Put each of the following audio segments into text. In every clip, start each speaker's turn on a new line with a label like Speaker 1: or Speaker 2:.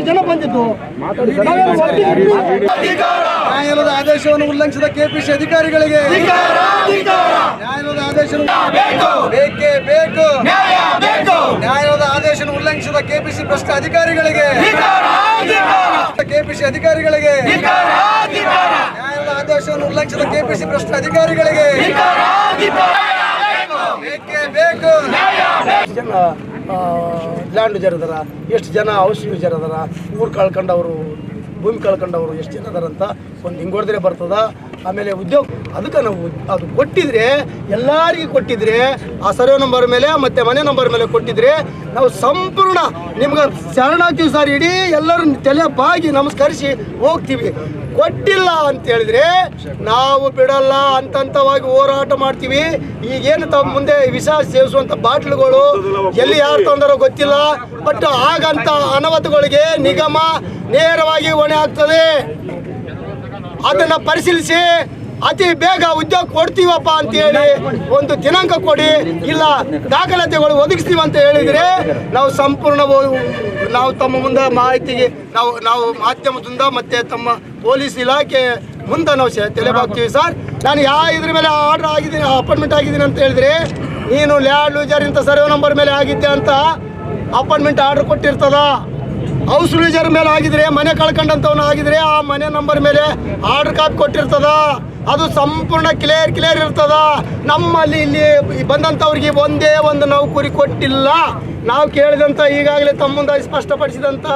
Speaker 1: ಜನ ನ್ಯಾಯಾಲಯದ ಆದೇಶವನ್ನು ಉಲ್ಲಂಘಿಸಿದ ಕೆಪಿಸಿ ಅಧಿಕಾರಿಗಳಿಗೆ ನ್ಯಾಯಾಲಯದ ಆದೇಶವನ್ನು ಬೇಕೇ ಬೇಕು. ನ್ಯಾಯಾಲಯದ ಆದೇಶವನ್ನು ಉಲ್ಲಂಘಿಸಿದ ಕೆಪಿಸಿ ಭ್ರಷ್ಟ ಅಧಿಕಾರಿಗಳಿಗೆ ಕೆಪಿಸಿ ಅಧಿಕಾರಿಗಳಿಗೆ ನ್ಯಾಯಾಲಯದ ಆದೇಶವನ್ನು ಉಲ್ಲಂಘಿಸಿದ ಕೆಪಿಸಿ ಭ್ರಷ್ಟ ಅಧಿಕಾರಿಗಳಿಗೆ ಜನ ಲ್ಯಾಂಡ್ ಯೂಜರ್ ಅದಾರ ಎಷ್ಟು ಜನ ಹೌಸ್ ಯೂಜರ್ ಅದಾರ ಊರು ಕಳ್ಕೊಂಡವರು ಭೂಮಿ ಕಳ್ಕೊಂಡವರು ಎಷ್ಟು ಜನ ಅದಾರ ಅಂತ ಒಂದು ಹಿಂಗೊಡ್ದ್ರೆ ಬರ್ತದ. ಆಮೇಲೆ ಉದ್ಯೋಗ, ಅದಕ್ಕೆ ನಾವು ಅದು ಕೊಟ್ಟಿದ್ರೆ, ಎಲ್ಲರಿಗೂ ಕೊಟ್ಟಿದ್ರೆ, ಆ ಸರ್ವೆ ನಂಬರ್ ಮೇಲೆ ಮತ್ತೆ ಮನೆ ನಂಬರ್ ಮೇಲೆ ಕೊಟ್ಟಿದ್ರೆ, ನಾವು ಸಂಪೂರ್ಣ ನಿಮ್ಗೆ ಶರಣಾಗ್ತೀವಿ ಸರ್ ಇಡೀ ಎಲ್ಲರೂ ತಲೆ ಬಾಗಿ ನಮಸ್ಕರಿಸಿ ಹೋಗ್ತೀವಿ. ಕೊಟ್ಟಿಲ್ಲ ಅಂತ ಹೇಳಿದ್ರೆ ನಾವು ಬಿಡಲ್ಲ ಹಂತವಾಗಿ ಹೋರಾಟ ಮಾಡ್ತೀವಿ. ಈಗೇನು ತಮ್ಮ ಮುಂದೆ ವಿಷ ಸೇವಿಸುವಂಥ ಬಾಟ್ಲುಗಳು, ಎಲ್ಲಿ ಯಾರು ತಂದರೋ ಗೊತ್ತಿಲ್ಲ, ಬಟ್ ಆಗಂತ ಅನವತ್ತುಗಳಿಗೆ ನಿಗಮ ನೇರವಾಗಿ ಹೊಣೆ ಆಗ್ತದೆ. ಅದನ್ನ ಪರಿಶೀಲಿಸಿ, ಅತಿ ಬೇಗ ಉದ್ಯೋಗ ಕೊಡ್ತೀವಪ್ಪ ಅಂತ ಹೇಳಿ ಒಂದು ದಿನಾಂಕ ಕೊಡಿ, ಇಲ್ಲ ದಾಖಲಾತಿಗಳು ಒದಗಿಸ್ತೀವಿ ಅಂತ ಹೇಳಿದ್ರೆ ನಾವು ಸಂಪೂರ್ಣ ನಾವು ತಮ್ಮ ಮುಂದೆ ಮಾಹಿತಿಗೆ, ನಾವು ನಾವು ಮಾಧ್ಯಮದಿಂದ ಮತ್ತೆ ತಮ್ಮ ಪೊಲೀಸ್ ಇಲಾಖೆ ಮುಂದೆ ನಾವು ತಲೆಬಾಗ್ತೀವಿ ಸರ್. ನಾನು ಯಾವ ಇದ್ರ ಮೇಲೆ ಆರ್ಡರ್ ಆಗಿದ್ದೀನಿ ಅಪಾಯಿಂಟ್ಮೆಂಟ್ ಆಗಿದ್ದೀನಿ ಅಂತ ಹೇಳಿದ್ರೆ, ನೀನು ಲ್ಯಾಂಡ್ ಲೂಜರ್ ಇಂಥ ಸರ್ವೆ ನಂಬರ್ ಮೇಲೆ ಆಗಿದ್ದೆ ಅಂತ ಅಪಾಯಿಂಟ್ಮೆಂಟ್ ಆರ್ಡರ್ ಕೊಟ್ಟಿರ್ತದ. ಹೌಸ್ ಲೂಜರ್ ಮೇಲೆ ಆಗಿದ್ರೆ, ಮನೆ ಕಳ್ಕೊಂಡಂತವನ ಆಗಿದ್ರೆ, ಆ ಮನೆ ನಂಬರ್ ಮೇಲೆ ಆರ್ಡರ್ ಕಾಪಿ ಕೊಟ್ಟಿರ್ತದ. ಅದು ಸಂಪೂರ್ಣ ಕ್ಲಿಯರ್ ಕ್ಲಿಯರ್ ಇರ್ತದ. ನಮ್ಮಲ್ಲಿ ಇಲ್ಲಿ ಬಂದಂತವ್ರಿಗೆ ಒಂದೇ ಒಂದು ನೌಕರಿ ಕೊಟ್ಟಿಲ್ಲ. ನಾವು ಕೇಳಿದಂತ ಈಗಾಗಲೇ ತಮ್ಮ ಸ್ಪಷ್ಟಪಡಿಸಿದಂತ ಸ್ಪಷ್ಟಪಡಿಸಿದಂಥ,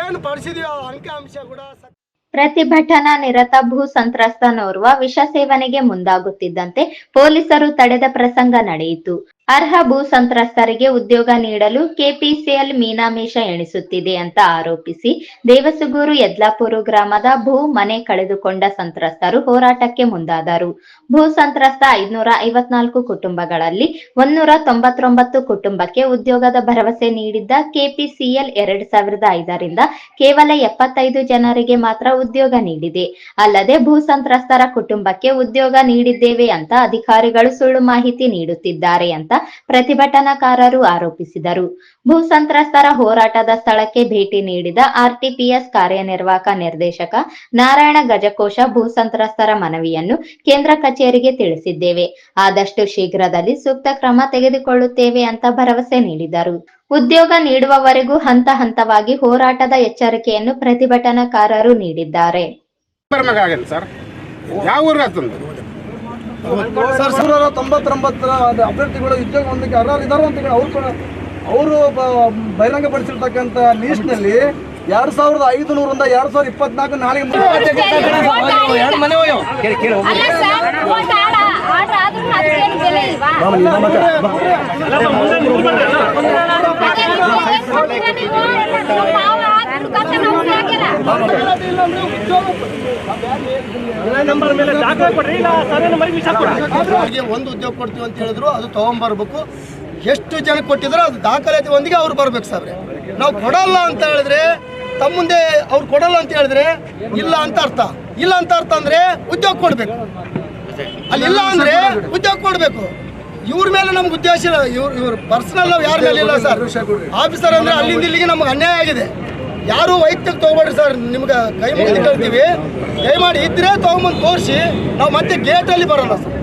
Speaker 1: ಏನು ಪಡಿಸಿದೀವಿ ಆ ಅಂಕಿಅಂಶ ಕೂಡ
Speaker 2: ಪ್ರತಿಭಟನಾ ನಿರತ ಭೂ ಸಂತ್ರಸ್ತನೋರ್ವ ವಿಷ ಸೇವನೆಗೆ ಮುಂದಾಗುತ್ತಿದ್ದಂತೆ ಪೊಲೀಸರು ತಡೆದ ಪ್ರಸಂಗ ನಡೆಯಿತು. ಅರ್ಹ ಭೂ ಸಂತ್ರಸ್ತರಿಗೆ ಉದ್ಯೋಗ ನೀಡಲು ಕೆಪಿಸಿಎಲ್ ಮೀನಾಮೇಷ ಎಣಿಸುತ್ತಿದೆ ಅಂತ ಆರೋಪಿಸಿ ದೇವಸುಗೂರು ಯದ್ಲಾಪುರು ಗ್ರಾಮದ ಭೂ ಮನೆ ಕಳೆದುಕೊಂಡ ಸಂತ್ರಸ್ತರು ಹೋರಾಟಕ್ಕೆ ಮುಂದಾದರು. ಭೂ ಸಂತ್ರಸ್ತ ಐದುನೂರ ಐವತ್ನಾಲ್ಕು ಕುಟುಂಬಗಳಲ್ಲಿ ಒಂದೂರ ತೊಂಬತ್ತೊಂಬತ್ತು ಕುಟುಂಬಕ್ಕೆ ಉದ್ಯೋಗದ ಭರವಸೆ ನೀಡಿದ್ದ ಕೆಪಿಸಿಎಲ್ ಎರಡ್ ಸಾವಿರದ ಐದರಿಂದ ಕೇವಲ ಎಪ್ಪತ್ತೈದು ಜನರಿಗೆ ಮಾತ್ರ ಉದ್ಯೋಗ ನೀಡಿದೆ. ಅಲ್ಲದೆ ಭೂ ಸಂತ್ರಸ್ತರ ಕುಟುಂಬಕ್ಕೆ ಉದ್ಯೋಗ ನೀಡಿದ್ದೇವೆ ಅಂತ ಅಧಿಕಾರಿಗಳು ಸುಳ್ಳು ಮಾಹಿತಿ ನೀಡುತ್ತಿದ್ದಾರೆ ಅಂತ ಪ್ರತಿಭಟನಾಕಾರರು ಆರೋಪಿಸಿದರು. ಭೂ ಸಂತ್ರಸ್ತರ ಹೋರಾಟದ ಸ್ಥಳಕ್ಕೆ ಭೇಟಿ ನೀಡಿದ ಆರ್ಟಿಪಿಎಸ್ ಕಾರ್ಯನಿರ್ವಾಹಕ ನಿರ್ದೇಶಕ ನಾರಾಯಣ ಗಜಕೋಶ ಭೂ ಸಂತ್ರಸ್ತರ ಮನವಿಯನ್ನು ಕೇಂದ್ರ ಕಚೇರಿಗೆ ತಿಳಿಸಿದ್ದೇವೆ. ಆದಷ್ಟು ಶೀಘ್ರದಲ್ಲಿ ಸೂಕ್ತ ಕ್ರಮ ತೆಗೆದುಕೊಳ್ಳುತ್ತೇವೆ ಅಂತ ಭರವಸೆ ನೀಡಿದರು. ಉದ್ಯೋಗ ನೀಡುವವರೆಗೂ ಹಂತ ಹಂತವಾಗಿ ಹೋರಾಟದ ಎಚ್ಚರಿಕೆಯನ್ನು ಪ್ರತಿಭಟನಾಕಾರರು ನೀಡಿದ್ದಾರೆ.
Speaker 3: ಸರ್
Speaker 1: ಸಾವಿರದ ತೊಂಬತ್ತೊಂಬತ್ತರ ಅದು ಅಭ್ಯರ್ಥಿಗಳು ಉದ್ಯೋಗ ಹೊಂದಕ್ಕೆ ಅರ್ಹರು ಇದ್ದಾರೆ ಅಂತ ಹೇಳಿ ಅವ್ರು ಕೂಡ ಅವರು ಬಹಿರಂಗಪಡಿಸಿರ್ತಕ್ಕಂಥ ಲೀಸ್ಟ್ನಲ್ಲಿ ಎರಡ್ ಸಾವಿರದ ಐದು ನೂರಿಂದ ಎರಡ್ ಸಾವಿರದ ಇಪ್ಪತ್ನಾಲ್ಕು ನಾಳೆ
Speaker 4: ಅಲ್ಲ?
Speaker 1: ಅವ್ರಿಗೆ ಒಂದು ಉದ್ಯೋಗ ಕೊಡ್ತೀವಿ ಅಂತ ಹೇಳಿದ್ರು ಅದು ತಗೊಂಡ್ಬರ್ಬೇಕು ಎಷ್ಟು ಜನ ಕೊಟ್ಟಿದ್ರು ಅದು ದಾಖಲಾತಿ ಒಂದಿಗೆ ಅವ್ರು ಬರ್ಬೇಕು ಸರ್ ನಾವು ಕೊಡಲ್ಲ ಅಂತ ಹೇಳಿದ್ರೆ ತಮ್ಮ ಮುಂದೆ ಅವ್ರು ಕೊಡಲ್ಲ ಅಂತ ಹೇಳಿದ್ರೆ ಇಲ್ಲ ಅಂತ ಅರ್ಥ. ಇಲ್ಲ ಅಂತ ಅರ್ಥ ಅಂದ್ರೆ ಉದ್ಯೋಗ ಕೊಡ್ಬೇಕು. ಅಲ್ಲಿ ಇಲ್ಲ ಅಂದ್ರೆ ಉದ್ಯೋಗ ಕೊಡ್ಬೇಕು. ಇವ್ರ ಮೇಲೆ ನಮ್ಗೆ ಉದ್ದೇಶ ಇಲ್ಲ. ಇವ್ರ ಇವ್ರ ಪರ್ಸನಲ್ ನಾವು ಯಾರ ಮೇಲೆ ಇಲ್ಲ ಸರ್. ಆಫೀಸರ್ ಅಂದ್ರೆ ಅಲ್ಲಿಂದ ಇಲ್ಲಿಗೆ ನಮ್ಗೆ ಅನ್ಯಾಯ ಆಗಿದೆ. ಯಾರು ವೈಯಕ್ತಿಕ ತಗೋಬೇಡ್ರಿ ಸರ್ ನಿಮ್ಗೆ ಕೈ ಮುಗಿದು ಕೇಳ್ತೀವಿ. ದಯಮಾಡಿ ಇದ್ರೆ ತಗೊಂಬಂದು ತೋರಿಸಿ ನಾವು ಮತ್ತೆ ಗೇಟಲ್ಲಿ ಬರೋಲ್ಲ ಸರ್.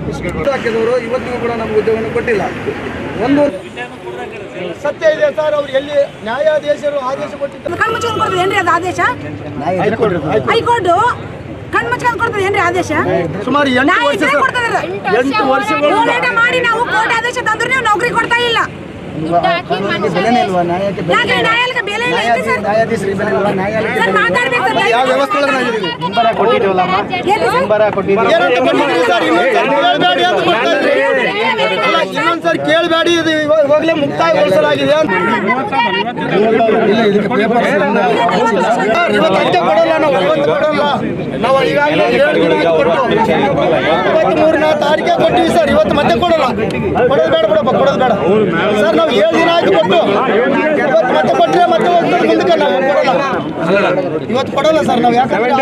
Speaker 1: ಹಾಕಿದವರು ಇವತ್ತಿಗೂ ಕೂಡ ನಮ್ಗೆ ಉದ್ಯೋಗವನ್ನು ಕೊಟ್ಟಿಲ್ಲ. ಒಂದು ಸತ್ಯ ಇದೆ ಸರ್ ಅವ್ರು ಎಲ್ಲಿ ನ್ಯಾಯಾಧೀಶರು ಆದೇಶ ಕೊಟ್ಟಿದ್ದಾರೆ.
Speaker 5: ಕಣ್ಣು ಮುಚ್ಕೊಂಡು ಕೊಡ್ತದೆ ಏನ್ರಿ ಅದು ಆದೇಶ? ಹೈಕೋರ್ಟ್. ಕಣ್ಣು ಮುಚ್ಕೊಂಡು ಕೊಡ್ತದೆ ಏನ್ರಿ ಆದೇಶ?
Speaker 1: ಸುಮಾರು ಎಂಟು ವರ್ಷ
Speaker 5: ಮಾಡಿ ನಾವು ಕೋರ್ಟ್ ಆದೇಶ ತಂದ್ರೆ ನೀವು ನೌಕರಿ ಕೊಡ್ತಾ ಇಲ್ಲ.
Speaker 4: ಹಾಕಿ ಮನುಷ್ಯ
Speaker 5: ಯಾಕೆ ನ್ಯಾಯಾಲಯಕ್ಕೆ ಬೆಲೆ ಇಲ್ಲ ಏನ್ರಿ ಸರ್ ಸರ್ ಮಾತಾಡ್ಬೇಕು ಸರ್
Speaker 1: ಯಾವ ವ್ಯವಸ್ಥೆ ಒಳಗೆ ನಾವು ಇದ್ದೀವಿ?
Speaker 5: ಏನ್ರಿ ಸರ್?
Speaker 1: ಏನಂತ ಕೊಟ್ಟಿದ್ದೀರಿ ಸರಿ ಕೇಳ್ಬೇಡಿ ಅಂತ ಕೊಡ್ತಾ ಇದ್ರಿ. ಅಲ್ಲ, ಇನ್ನೊಂದ್ ಸರಿ ಕೇಳಬೇಡಿ ಇದು ಇವಾಗ- ಇವಾಗಲೇ ಮುಕ್ತಾಯಗೊಳಿಸಲಾಗಿದೆ ಇವತ್ತು ಕೊಡಲ್ಲ ನಾವು ಇವತ್ತು ಕೊಡಲ್ಲ. ನಾವು ಈಗಾಗಲೇ ಏಳು ದಿನ ಆಯ್ತು ಕೊಟ್ಟು. ಇಪ್ಪತ್ತ್ಮೂರನೇ ತಾರೀಕೆ ಕೊಟ್ಟಿವಿ ಸರ್ ಇವತ್ತು ಮತ್ತೆ ಕೊಡೋಲ್ಲ. ಕೊಡೋದು ಬೇಡ ಬಿಡಪ್ಪ ಕೊಡೋದು ಬೇಡ. ಸರ್ ನಾವು ಏಳು ದಿನ ಆಯ್ತು ಕೊಟ್ಟು ಇವತ್ತು ಮತ್ತೆ ಕೊಟ್ಟರೆ ಮತ್ತೆ ಹೋಗ್ತಾರೆ ಮುಂದಕ್ಕೆ ನಾವು ಕೊಡಲ್ಲ ಇವತ್ತು ಕೊಡಲ್ಲ ಸರ್ ನಾವು ಯಾಕಂದ್ರೆ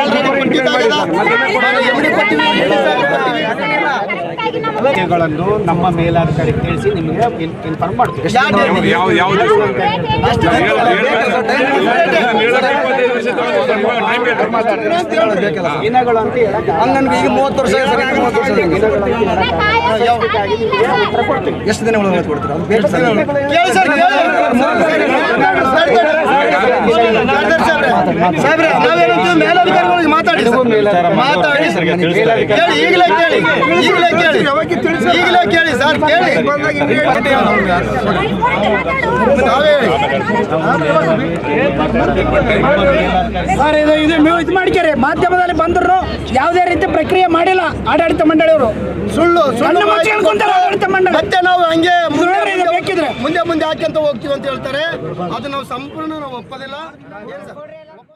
Speaker 1: ಆಲ್ರೆಡಿ ಕೊಟ್ಟಿದ್ದಾಗಲ್ಲ ನಾನು ಎಮ್ಡಿ ಕೊಟ್ಟಿವಿ ಎಮ್ಡಿ ಸಾಹೇಬ್ರು ಕೊಟ್ಟಿವಿ
Speaker 6: ಗಳನ್ನು ನಮ್ಮ ಮೇಲಾಧಿಕಾರಿ ತಿಳಿಸಿ ನಿಮಗೆ ಇನ್ಫಾರ್ಮ್ ಮಾಡ್ತೀವಿ ದಿನಗಳು ಅಂತ
Speaker 1: ಈಗ ಮೂವತ್ತು ವರ್ಷ. ಎಷ್ಟು ದಿನ ಒಳಗೆ ಕೊಡ್ತೀರಾ ಮಾತಾಡಿ ಸರ್. ಮಾತಾಡಿ ಕೇಳಿ ಈಗಲೇ ಕೇಳಿ ಈಗಲೇ ತಿಳಿಸ ಈಗಲೇ ಕೇಳಿ ಸರ್ ಕೇಳಿ.
Speaker 7: ಸರ್ ಇದು ಇದು ನೀವು ಇದು ಮಾಡ್ಕ್ಯಾರೆ ಮಾಧ್ಯಮದಲ್ಲಿ ಬಂದ್ರು ಯಾವುದೇ ರೀತಿ ಪ್ರಕ್ರಿಯೆ ಮಾಡಿಲ್ಲ ಆಡಳಿತ ಮಂಡಳಿಯವರು.
Speaker 1: ಸುಳ್ಳು ಸುಳ್ಳು
Speaker 7: ಆಡಳಿತ ಮಂಡಳಿ.
Speaker 1: ಮತ್ತೆ ನಾವು ಹಂಗೆ
Speaker 7: ಬೇಕಿದ್ರೆ.
Speaker 1: ಮುಂದೆ ಮುಂದೆ ಅಂತ ಹೋಗ್ತೀವಿ ಅಂತ ಹೇಳ್ತಾರೆ. ಅದು ನಾವು ಸಂಪೂರ್ಣ ನಾವು ಒಪ್ಪೋದಿಲ್ಲ. ಸರ್?